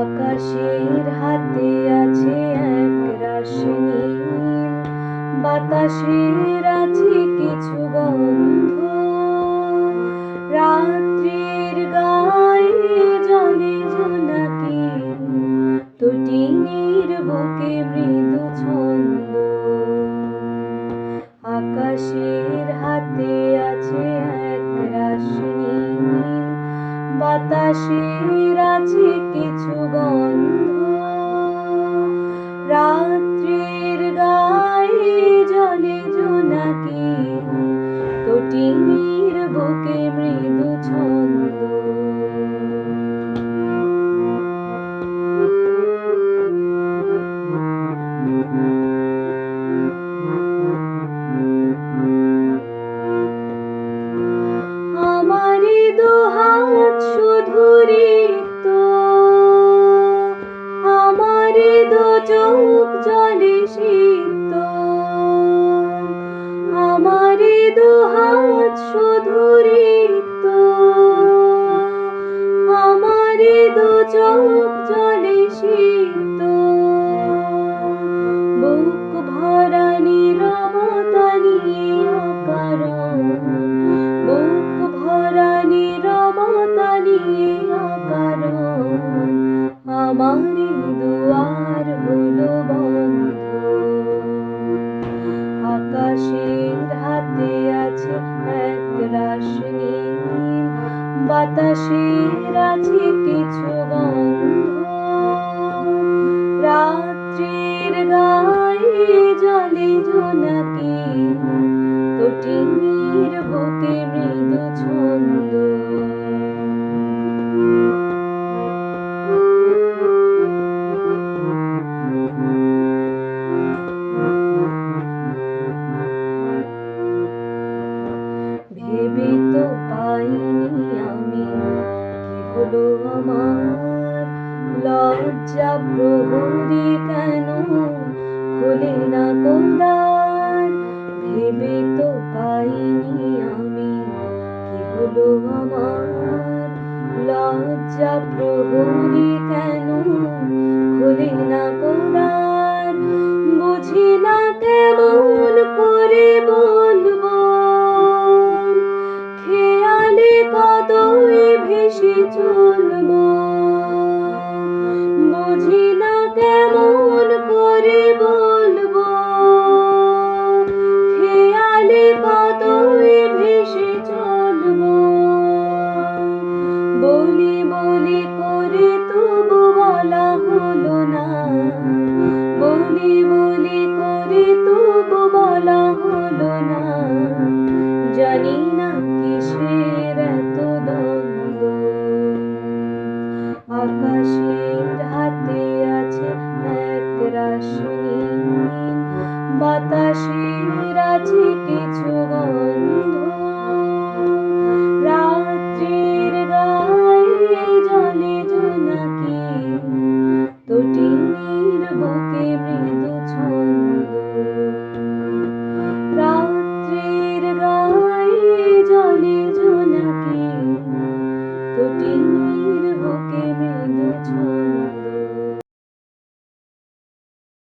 আকাশের হাতে আছে এক রাশি বাতাসের আছে কিছু গন্ধ। রাত্রির গায়ে জলে জোনাকি বাতাসের আছে কিছু গন্ধ। রাত্রির গায়ে জলে জোনাকি তটিনীর বুকে মৃদু ছন্দ। আমারি চোখ জলে সিদ্ধ আমারি দুহাত শুধু রিক্ত। আমারি দু চোখ জলে সিক্ত নীল। বাতাসের আছে কিছু গন্ধ রাত্রির গায়ে জলে জোনাকি। তটিনীর লজ্জা প্রহরী কেন? খোলে না কোদার ভেবে তো পাইনি আমি। কি হলো আমার? লজ্জা প্রহরী কেন? খোলে না কোদার বুঝি না কেমন করে বলব। খেয়ালে কতই ভেসে চলবো। দেশে চলব। বলি বলি করে তবু বলা হলো না। বলি বলি করে তবু বলা হলো না। জানি না কিসের এত দ্বন্দ্ব। আকাশের রাতে আছে এক রাশি বাতাসের আছে কিছু গন্ধ।